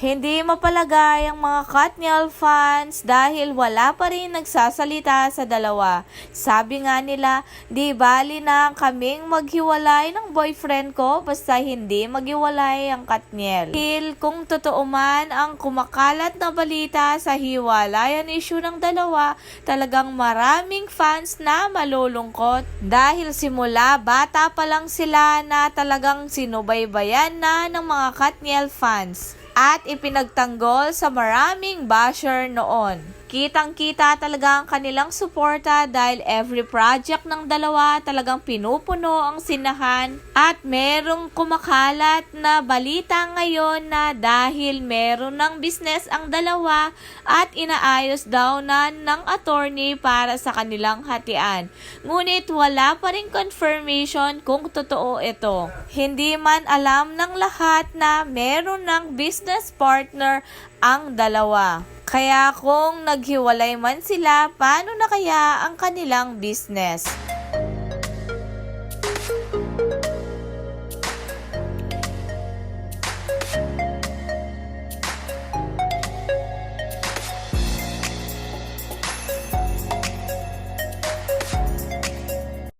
Hindi mapalagay ang mga Katniel fans dahil wala pa rin nagsasalita sa dalawa. Sabi nga nila, di bali na kaming maghiwalay ng boyfriend ko basta hindi maghiwalay ang Katniel. Dahil kung totoo man ang kumakalat na balita sa hiwalayan issue ng dalawa, talagang maraming fans na malulungkot dahil simula bata pa lang sila na talagang sinubaybayan na ng mga Katniel fans at ipinagtanggol sa maraming basher noon. Kitang-kita talaga ang kanilang suporta dahil every project ng dalawa talagang pinupuno ang sinahan at merong kumakalat na balita ngayon na dahil meron ng business ang dalawa at inaayos daw na ng attorney para sa kanilang hatian. Ngunit wala pa rin confirmation kung totoo ito. Hindi man alam ng lahat na meron ng business partner ang dalawa. Kaya kung naghiwalay man sila, paano na kaya ang kanilang business?